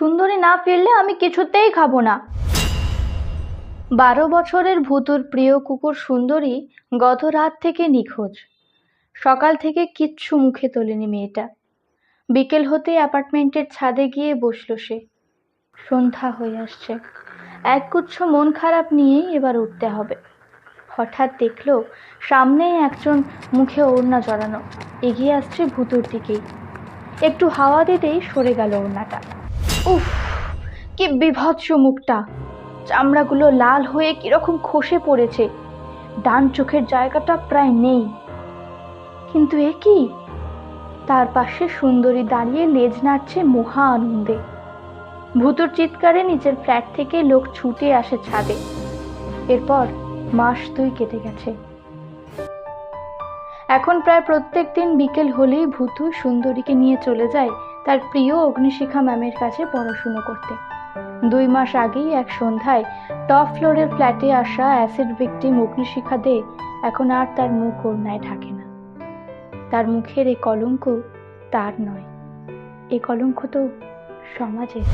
সুন্দরী না ফিরলে আমি কিছুতেই খাব না। বারো বছরের ভুতুর প্রিয় কুকুর সুন্দরী গত রাত থেকে নিখোঁজ। সকাল থেকে কিচ্ছু মুখে তোলেনি মেয়েটা। বিকেল হতেই অ্যাপার্টমেন্টের ছাদে গিয়ে বসল সে। সন্ধ্যা হয়ে আসছে। একগুচ্ছ মন খারাপ নিয়েই এবার উঠতে হবে। হঠাৎ দেখল সামনেই একজন মুখে ওড়না জড়ানো। এগিয়ে আসছে ভুতুর দিকেই। একটু হাওয়া দিতেই সরে গেল ওড়নাটা। উফ, কি বিভৎস মুখটা। চামড়াগুলো লাল হয়ে কীরকম খসে পড়েছে। ডান চোখের জায়গাটা প্রায় নেই। কিন্তু এ কি? তার পাশে সুন্দরী দাঁড়িয়ে লেজ নাড়ছে মহা আনন্দে। ভূতুর চিৎকারে নিচের ফ্ল্যাট থেকে লোক ছুটে আসে ছাদে। এরপর মাস দুই কেটে গেছে। এখন প্রায় প্রত্যেক দিন বিকেল হলেই ভূতু সুন্দরীকে নিয়ে চলে যায় তার প্রিয় অগ্নিশিখা ম্যামের কাছে পড়াশুনো করতে। দুই মাস আগেই এক সন্ধ্যায় টপ ফ্লোরের ফ্ল্যাটে আসা অ্যাসিড ভিকটিম অগ্নিশিখা দে এখন আর তার মুখ অন্যায় থাকে না। তার মুখের এই কলঙ্ক তার নয়। এ কলঙ্ক তো সমাজের।